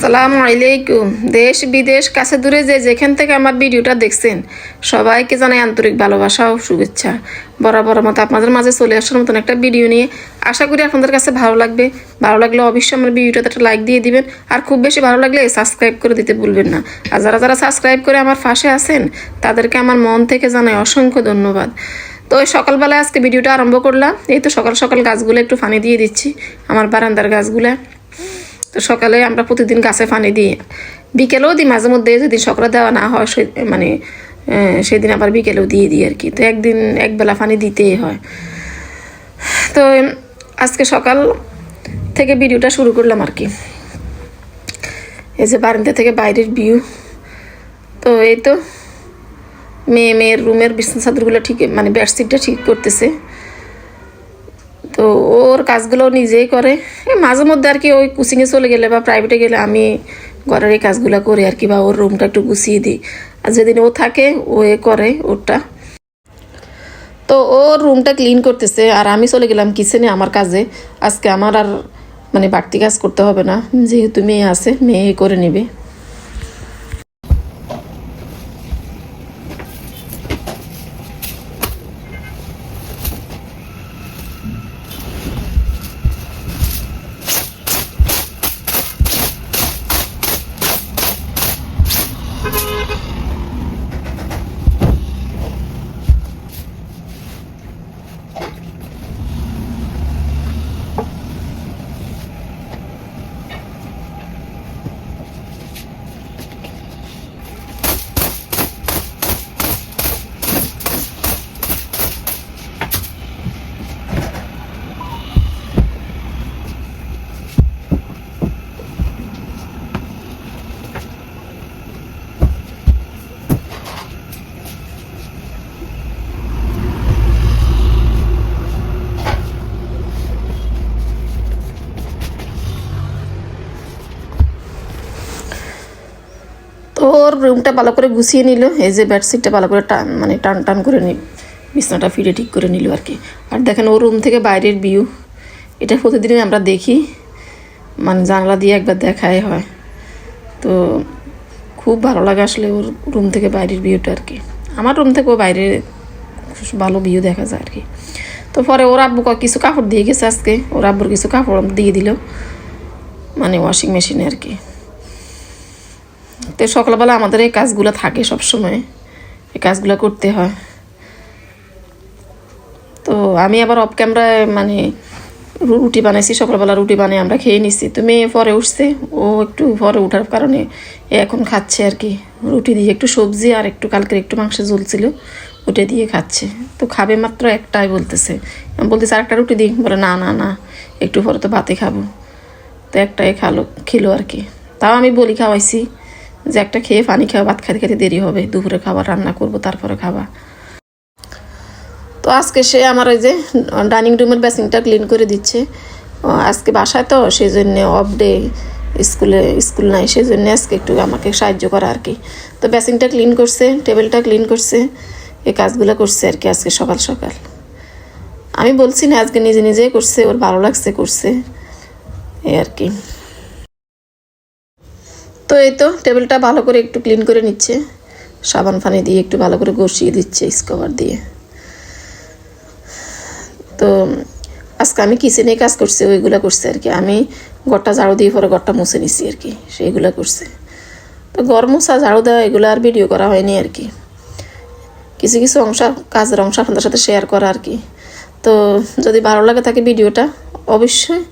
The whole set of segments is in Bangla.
আসসালামু আলাইকুম। দেশ বিদেশ, কাছে দূরে যে যেখান থেকে আমার ভিডিওটা দেখছেন, সবাইকে জানাই আন্তরিক ভালোবাসা ও শুভেচ্ছা। বরাবর মতো আপনাদের মাঝে চলে আসার মতন একটা ভিডিও নিয়ে আশা করি আপনাদের কাছে ভালো লাগবে। ভালো লাগলে অবশ্যই আমার ভিডিওটাতে একটা লাইক দিয়ে দিবেন, আর খুব বেশি ভালো লাগলে সাবস্ক্রাইব করে দিতে ভুলবেন না। আর যারা যারা সাবস্ক্রাইব করে আমার পাশে আছেন, তাদেরকে আমার মন থেকে জানাই অসংখ্য ধন্যবাদ। তো ওই সকালবেলায় আজকে ভিডিওটা আরম্ভ করলাম। এই তো সকাল সকাল গাছগুলো একটু পানি দিয়ে দিচ্ছি, আমার বারান্দার গাছগুলা। তো সকালে আমরা প্রতিদিন গাছে পানি দিই। বিকেলেও দিই, মাঝে মধ্যে যদি সকালে দেওয়া না হয়, সে- মানে সেদিন আবার বিকেলেও দিয়ে দিই আর কি। তো একদিন একবেলা পানি দিতেই হয়। তো আজকে সকাল থেকে ভিডিওটা শুরু করলাম আর কি। এই যে বারান্দা থেকে বাইরের ভিউ তো এই তো মেয়ে মেয়ের রুমের বিছনা চাদরগুলো ঠিক মানে বেডশিটটা ঠিক করতেছে। তো ওর কাজগুলো নিজেই করে। মাঝে মধ্যে আর কি ওই কোচিংয়ে চলে গেলে বা প্রাইভেটে গেলে আমি ঘরের এই কাজগুলো করি আর কি বা ওর রুমটা একটু গুছিয়ে দিই। আর যেদিন ও থাকে, ও এ করে ওরটা। তো ওর রুমটা ক্লিন করতেছে আর আমি চলে গেলাম কিচেনে আমার কাজে। আজকে আমার আর মানে বাড়তি কাজ করতে হবে না। যেহেতু মেয়ে আছে, মেয়ে করে নেবে তো ওর রুমটা ভালো করে গুছিয়ে নিল। এই যে বেডশিটটা ভালো করে টান মানে টান টান করে নিল বিছনাটা ফিরে ঠিক করে নিল আর কি। আর দেখেন ও রুম থেকে বাইরের ভিউ এটা প্রতিদিনই আমরা দেখি। মানে জানলা দিয়ে একবার দেখাই হয়। তো খুব ভালো লাগে আসলে ওর রুম থেকে বাইরের ভিউটা আর কি। আমার রুম থেকেও বাইরে ভালো ভিউ দেখা যায় আর কি। তো পরে ওর আব্বু কিছু কাপড় দিয়ে গেছে আজকে? ওর আব্বুর কিছু কাপড় দিয়ে দিল। মানে ওয়াশিং মেশিনে আর কি। তো সকালবেলা আমাদের এই কাজগুলো থাকে সব সময় এই কাজগুলো করতে হয়। তো আমি আবার অফ ক্যামেরায় মানে রুটি বানাইছি, সকালবেলা রুটি বানিয়ে আমরা খেয়ে নিছি। তো মেয়ে পরে উঠছে, ও একটু পরে উঠার কারণে এ এখন খাচ্ছে আর কি। রুটি দিয়ে একটু সবজি আর একটু কালকের একটু মাংস ঝুলছিল, ওটা দিয়ে খাচ্ছে। তো খাবে মাত্র একটাই বলতেছে। আমি বলতেছি আর একটা রুটি দিই। বলে, না না না, একটু পরে তো ভাতে খাব। তো একটাই খালো, খেলো আর কি। তাও আমি বলি খাওয়াইছি। যে একটা খেয়ে পানি খাওয়া ভাত খেতে খেতে দেরি হবে। দুপুরে খাবার রান্না করব, তারপরে খাবা। তো আজকে সে আমার ওই যে ডাইনিং রুমের বেসিংটা ক্লিন করে দিচ্ছে। আজকে বাসায় তো সেই জন্য অফ ডে স্কুলে, স্কুল নাই সেই জন্য আজকে একটু আমাকে সাহায্য করা আর কি। তো বেসিংটা ক্লিন করছে, টেবিলটা ক্লিন করছে, এই কাজগুলো করছে আর কি আজকে সকাল সকাল। আমি বলছি না, আজকে নিজে নিজেই করছে, ওর ভালো লাগছে, করছে। এই আর কি। তো এই তো, টেবিলটা ভালো করে একটু ক্লিন করে নিচ্ছে। সাবান ফানি দিয়ে একটু ভালো করে ঘষিয়ে দিচ্ছে স্কভার দিয়ে। তো আজকে আমি কিচেনে কাজ করছি, ওইগুলো করছে আর কি। আমি ঘরটা ঝাড়ু দিয়ে পরে ঘরটা মুছে নিছি আর কি, সেইগুলো করছে। তো ঘর মোছা, ঝাড়ু দেওয়া, এগুলো আর ভিডিও করা হয়নি আর কি। কিছু কিছু অংশ, কাজের অংশ আপনাদের সাথে শেয়ার করা আর কি। তো যদি ভালো লাগে থাকে ভিডিওটা অবশ্যই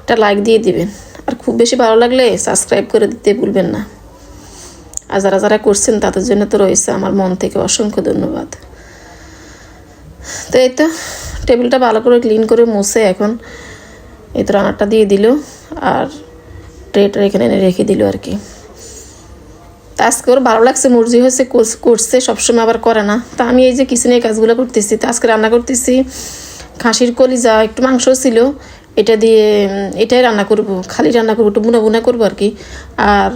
একটা লাইক দিয়ে দিবেন। আর খুব বেশি ভালো লাগলে সাবস্ক্রাইব করে দিতে ভুলবেন না। আর যারা যারা করছেন, তাদের জন্য তো রয়েছে আমার মন থেকে অসংখ্য ধন্যবাদ। তো এই তো, টেবিলটা ভালো করে ক্লিন করে মুছে এখন এই তো রান্নাটা দিয়ে দিল, আর ট্রেটা এখানে এনে রেখে দিল আর কি। তা আজকে ওর ভালো লাগছে মর্জি হয়েছে করছে, সবসময় আবার করে না। তা আমি এই যে কিচেনে কাজগুলো করতেছি, তা আজকে রান্না করতেছি, খাসির কলিজা, একটু মাংস ছিল এটা দিয়ে এটাই রান্না করব, খালি রান্না করব, একটু বুনা বুনা করব আর কি, আর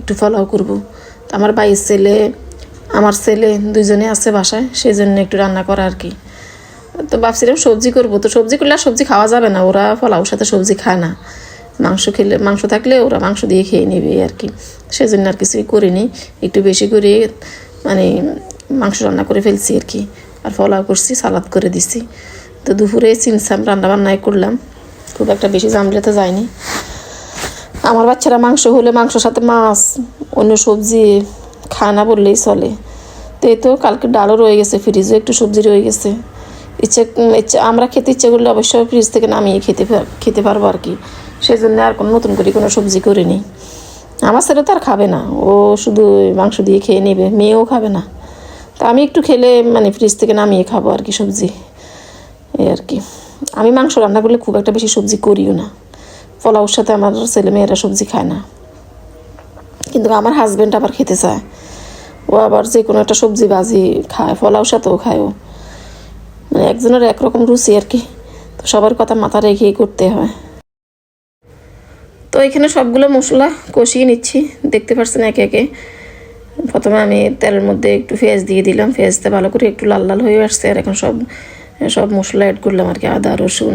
একটু ফলাও করব। আমার বাইয়ের ছেলে, আমার ছেলে দুইজনে আছে বাসায় সেই জন্য একটু রান্না করা আর কি। তো ভাবছিলাম সবজি করব, তো সবজি করলে আর সবজি খাওয়া যাবে না, ওরা ফলাওর সাথে সবজি খায় না। মাংস খেলে, মাংস থাকলে ওরা মাংস দিয়ে খেয়ে নেবে আর কি। সেজন্য আর কিছুই করিনি, একটু বেশি করে মানে মাংস রান্না করে ফেলছি আর কি, আর ফলাও করছি, সালাদ করে দিছি। তো দুপুরে চিনসাম রান্না বান্নাই করলাম। খুব একটা বেশি জামলেতে যায়নি। আমার বাচ্চারা মাংস হলে মাংসর সাথে মাছ, অন্য সবজি খায় না বললেই চলে। তো এই তো কালকে ডালও রয়ে গেছে ফ্রিজে একটু সবজি রয়ে গেছে। ইচ্ছে ইচ্ছে, আমরা খেতে ইচ্ছে করলে অবশ্যই ফ্রিজ থেকে নামিয়ে খেতে খেতে পারব আর কি। সেই জন্য আর কোনো, নতুন করে কোনো সবজি করিনি। আমার ছেলে তো আর খাবে না, ও শুধু মাংস দিয়ে খেয়ে নেবে, মেয়েও খাবে না। তা আমি একটু খেলে মানে ফ্রিজ থেকে নামিয়ে খাব আর কি সবজি। এই আর কি। আমি মাংস রান্না করলে খুব একটা বেশি সবজি করিও না। পোলাওর সাথে আমার ছেলে মেয়েরা সবজি খায় না। কিন্তু আমার হাজব্যান্ড আবার খেতে চায়। ও আবার যে কোনো একটা সবজি ভাজি খায় পোলাওর সাথেও খায় ও মানে একজনের একরকম রুচি আর কি। তো সবার কথা মাথা রেখেই করতে হয়। তো এখানে সবগুলো মশলা কষিয়ে নিচ্ছি। দেখতে পাচ্ছেন একে একে। প্রথমে আমি তেলের মধ্যে একটু পেঁয়াজ দিয়ে দিলাম। পেঁয়াজটা ভালো করে একটু লাল লাল হয়ে আসছে আর এখন সব সব মশলা অ্যাড করলাম আর কি, আদা, রসুন,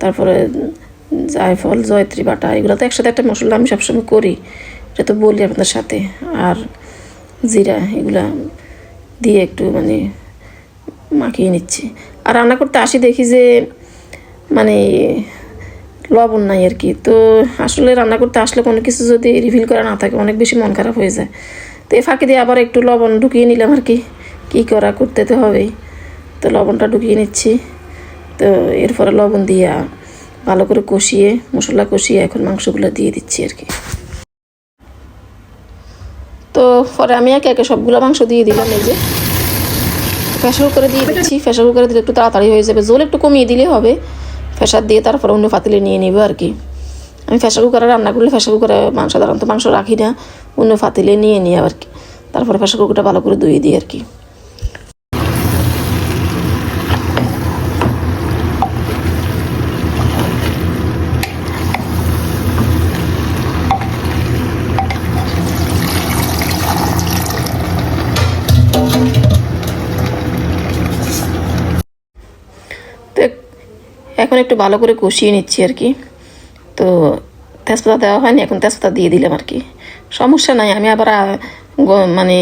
তারপরে জায়ফল, জয়ত্রী বাটা এগুলো তো একসাথে একটা মশলা আমি সবসময় করি, এটা তো বলি আপনাদের সাথে। আর জিরা, এগুলা দিয়ে একটু মানে মাখিয়ে নিচ্ছি। আর রান্না করতে আসি দেখি যে মানে লবণ নাই আর কি। তো আসলে রান্না করতে আসলে কোনো কিছু যদি রিভিল করা না থাকে, অনেক বেশি মন খারাপ হয়ে যায়। তো এই ফাঁকি দিয়ে আবার একটু লবণ ঢুকিয়ে নিলাম আর কি। কী করা, করতে তো হবেই। তো লবণটা ঢুকিয়ে নিচ্ছি। তো এরপরে লবণ দিয়ে ভালো করে কষিয়ে, মশলা কষিয়ে এখন মাংসগুলো দিয়ে দিচ্ছি আর কি। তো পরে আমি একে একে সবগুলো মাংস দিয়ে দিলাম এই যে। প্রেশার কুকারে দিয়ে দিচ্ছি প্রেশার কুকারে দিলে একটু তাড়াতাড়ি হয়ে যাবে। জল একটু কমিয়ে দিলে হবে। প্রেশার দিয়ে তারপর অন্য পাতিলে নিয়ে নেব আর কি। আমি প্রেশার কুকারে রান্না করলে প্রেশার কুকারে মাংস, সাধারণত মাংস রাখি না। অন্য পাতিলে নিয়ে নিই আর কি। তারপরে প্রেশার কুকারটা ভালো করে ধুয়ে দিই আর কি। এখন একটু ভালো করে কষিয়ে নিচ্ছি আর কি। তো তেজপাতা দেওয়া হয়নি, এখন তেজপাতা দিয়ে দিলাম আর কি। সমস্যা নাই, আমি আবার মানে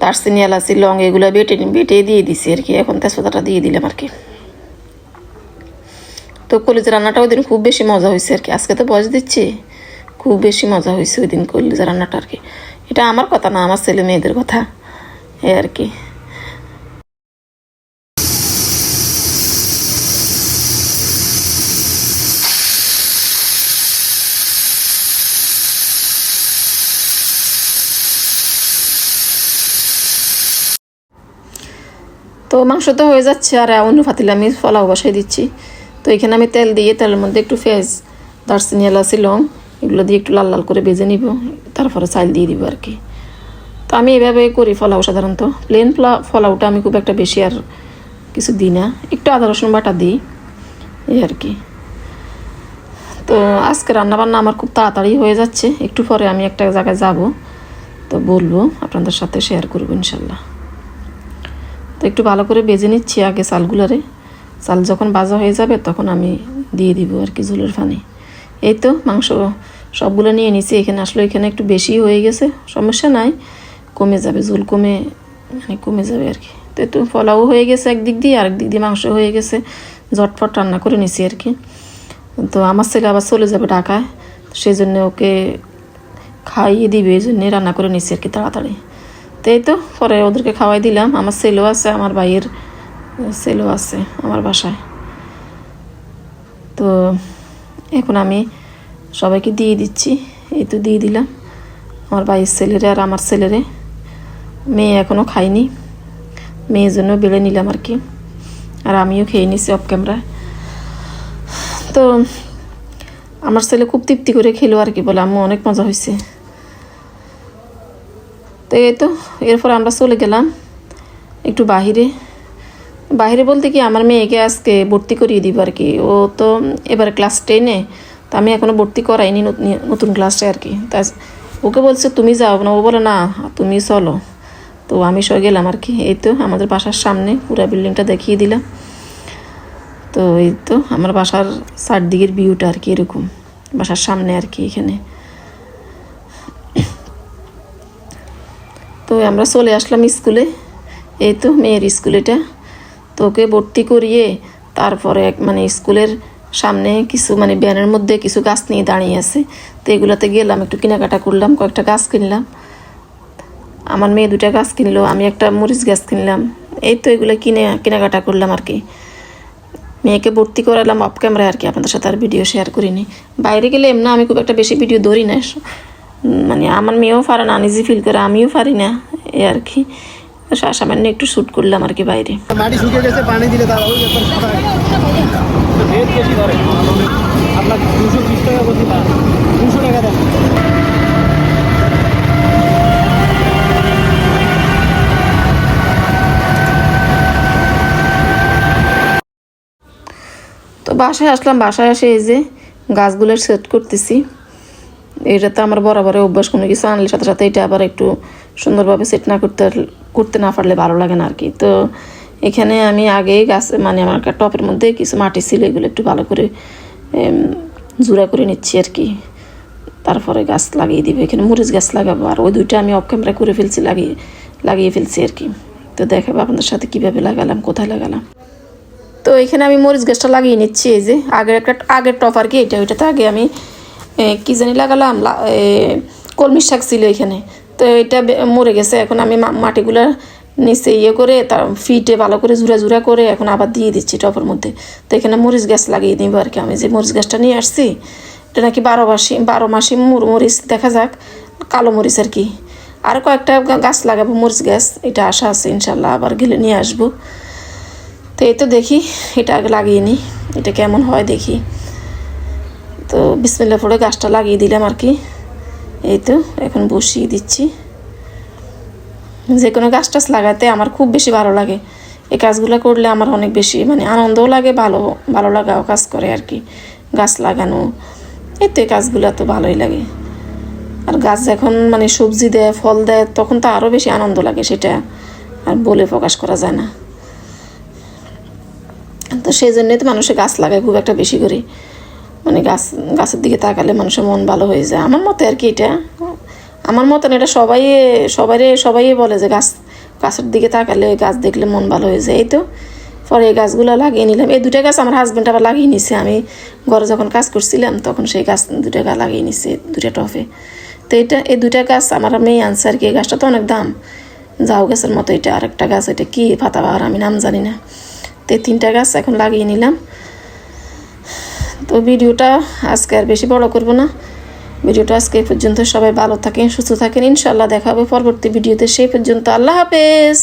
দারচিনি এলাচি লং এগুলো বেটে বেটে দিয়ে দিছি আর কি, এখন তেজপাতাটা দিয়ে দিলাম আর কি। তো কলিজা রান্নাটা ওই দিন খুব বেশি মজা হয়েছে আর কি। আজকে তো বয়স দিচ্ছি, খুব বেশি মজা হয়েছে ওই দিন কলিজা রান্নাটা আর কি। এটা আমার কথা না, আমার ছেলে মেয়েদের কথা, এ আর কি তো মাংস তো হয়ে যাচ্ছে, আর অন্য ফাতিলে আমি ফলাও বসাই দিচ্ছি। তো এখানে আমি তেল দিয়ে, তেলের মধ্যে একটু পেঁয়াজ, দারচিনি, এলাচি, লং এগুলো দিয়ে একটু লাল লাল করে ভেজে নিব, তারপরে চাল দিয়ে দিব আর কি। তো আমি এভাবে করি ফলাও সাধারণত। প্লেন ফলাওটা আমি খুব একটা বেশি আর কিছু দিই না। একটু আদা, রসুন বাটা দিই, এই আর কি। তো আজকে রান্নাবান্না আমার খুব তাড়াতাড়ি হয়ে যাচ্ছে। একটু পরে আমি একটা জায়গায় যাব, তো বলব আপনাদের সাথে শেয়ার করব ইনশাল্লাহ। তো একটু ভালো করে বেজে নিচ্ছি আগে চালগুলারে। চাল যখন বাজা হয়ে যাবে তখন আমি দিয়ে দিব আর কি ঝোলের পানি। এই তো মাংস সবগুলো নিয়ে নিছি, এখানে আসলে এখানে একটু বেশি হয়ে গেছে, সমস্যা নাই। কমে যাবে, ঝোল কমে মানে কমে যাবে আর কি। তো একটু ফলাও হয়ে গেছে একদিক দিয়ে, আরেক দিক দিয়ে মাংস হয়ে গেছে, ঝটপট রান্না করে নিছি আর কি। তো আমার ছেলে আবার চলে যাবে ঢাকায় সেই জন্য ওকে খাইয়ে দিবে, এই জন্যে রান্না করে নিছি আর কি তাড়াতাড়ি। এই তো? পরে ওদেরকে খাওয়াই দিলাম। আমার ছেলেও আছে, আমার ভাইয়ের ছেলেও আছে আমার বাসায়। তো এখন আমি সবাইকে দিয়ে দিচ্ছি। এই তো দিয়ে দিলাম। আমার ভাইয়ের ছেলেরে আর আমার ছেলেরে। মেয়ে এখনও খাইনি মেয়ের জন্য বেড়ে নিলাম আর কি। আর আমিও খেয়ে নিছি অফ ক্যামেরায় তো আমার ছেলে খুব তৃপ্তি করে খেলো আর কি বলে। আমি অনেক মজা হয়েছে তো এই তো, এরপর আমরা চলে গেলাম একটু বাহিরে। বাইরে বলতে কি, আমার মেয়েকে আজকে ভর্তি করিয়ে দিব আর কি। ও তো এবার ক্লাস টেনে তো আমি এখনও ভর্তি করাইনি নতুন- ক্লাসে আর কি। তা ওকে বলছে, তুমি যাও। না, ও বলে, না, তুমি চলো। তো আমি সব গেলাম আর কি। এই তো, আমাদের বাসার সামনে পুরো বিল্ডিংটা দেখিয়ে দিলাম। তো এই তো, আমার বাসার চারদিকের ভিউটা আর কি এরকম, বাসার সামনে আর কি এখানে। তো আমরা চলে আসলাম স্কুলে। এই তো মেয়ের স্কুল এটা। তো ওকে ভর্তি করিয়ে তারপরে মানে স্কুলের সামনে কিছু মানে ব্যানের মধ্যে কিছু গাছ নিয়ে দাঁড়িয়ে আছে। তো এগুলোতে গেলাম, একটু কেনাকাটা করলাম, কয়েকটা গাছ কিনলাম। আমার মেয়ে দুটা গাছ কিনলো, আমি একটা মরিচ গাছ কিনলাম। এই তো এগুলো কিনে, কেনাকাটা করলাম আর কি। মেয়েকে ভর্তি করালাম অফ ক্যামেরায় আর কি, আপনাদের সাথে আর ভিডিও শেয়ার করিনি। বাইরে গেলে এমনি আমি খুব একটা বেশি ভিডিও ধরি না। মানে আমার মেয়েও পারে না আনিজি ফিল করে আমিও পারি না এই আর কি। সামান্য একটু শ্যুট করলাম আর কি বাইরে। মাটি শুকিয়ে গেছে পানি দিলে। তো রেট বেশি ধরে আপনার দুশো বিশ টাকা বলছি দুশো টাকা দেন। তো বাসায় আসলাম বাসায় এসে এই যে গাছগুলো সেট করতেছি। এটা তো আমার বরাবরের অভ্যাস, কোনো কিছু আনলে সাথে সাথে এটা আবার একটু সুন্দরভাবে সেট না করতে করতে না পারলে ভালো লাগে না আর কি। তো এখানে আমি আগেই গাছ মানে আমার টপের মধ্যে কিছু মাটি ছিল, এগুলো একটু ভালো করে জোড়া করে নিচ্ছি আর কি। তারপরে গাছ লাগিয়ে দিব, এখানে মরিচ গাছ লাগাবো, আর ওই দুইটা আমি অফ ক্যামেরা করে ফেলছি, লাগিয়ে লাগিয়ে ফেলছি আর কি। তো দেখাবো আপনাদের সাথে কীভাবে লাগালাম, কোথায় লাগালাম। তো এখানে আমি মরিচ গাছটা লাগিয়ে নিচ্ছি, এই যে আগের একটা, আগের টপ আর কি, এটা, ওইটাতে আগে আমি কি জানি লাগালাম, লা- কলমি শাক ছিল এখানে। তো এটা মরে গেছে। এখন আমি মাটিগুলা নিচে ইয়ে করে তার ফিটে ভালো করে জুড়া জুড়া করে এখন আবার দিয়ে দিচ্ছি টপের মধ্যে। তো এখানে মরিচ গাছ লাগিয়ে দিব আর কি। আমি যে মরিচ গাছটা নিয়ে আসছি, এটা নাকি বারো মাসি বারো মাসি মুর- মরিচ, দেখা যাক, কালো মরিচ আর কি। আর কয়েকটা গাছ লাগাবো, মরিচ গাছ। এটা আশা আছে, ইনশাল্লাহ আবার গেলে নিয়ে আসব। তো এই তো দেখি, এটা আগে লাগিয়ে নিই এটা কেমন হয় দেখি। তো বিসমিল্লা পড়ে গাছটা লাগিয়ে দিলাম আর কি। এই তো, এখন বসিয়ে দিচ্ছি। যে কোনো গাছ টাছ লাগাতে আমার খুব বেশি ভালো লাগে। এই কাজগুলো করলে আমার অনেক বেশি মানে আনন্দও লাগে, ভালো ভালো লাগাও কাজ করে আর কি, গাছ লাগানো। এই তো এই কাজগুলো তো ভালোই লাগে। আর গাছ যখন মানে সবজি দেয়, ফল দেয়, তখন তো আরও বেশি আনন্দ লাগে সেটা আর বলে প্রকাশ করা যায় না। তো সেই জন্যই তো মানুষে গাছ লাগায় খুব একটা বেশি করে। মানে গাছ, গাছের দিকে তাকালে মানুষের মন ভালো হয়ে যায়। আমার মতে আর কি এটা। আমার মতন এটা সবাই সবাই সবাই বলে যে গাছ, গাছের দিকে তাকালে গাছ দেখলে মন ভালো হয়ে যায়। এই তো, পরে এই গাছগুলো লাগিয়ে নিলাম। এই দুটা গাছ আমার হাজব্যান্ড আবার লাগিয়ে নিছে। আমি ঘরে যখন কাজ করছিলাম, তখন সেই গাছ দুটা গাছ লাগিয়ে নিছে দুটা টফে তো এটা, এই দুটা গাছ আমার মেয়ে আনছে আর কি, এই গাছটা তো অনেক দাম। যাও গাছের মতো এটা। আরেকটা গাছ, এটা কি পাতাবাহার আমি নাম জানি না। তো তিনটা গাছ এখন লাগিয়ে নিলাম। তো ভিডিওটা আজকে আর বেশি বড় করব না। ভিডিওটা আজকে এই পর্যন্ত সবাই ভালো থাকেন, সুস্থ থাকেন। ইনশাল্লাহ দেখা হবে পরবর্তী ভিডিওতে। সেই পর্যন্ত আল্লাহ হাফেজ।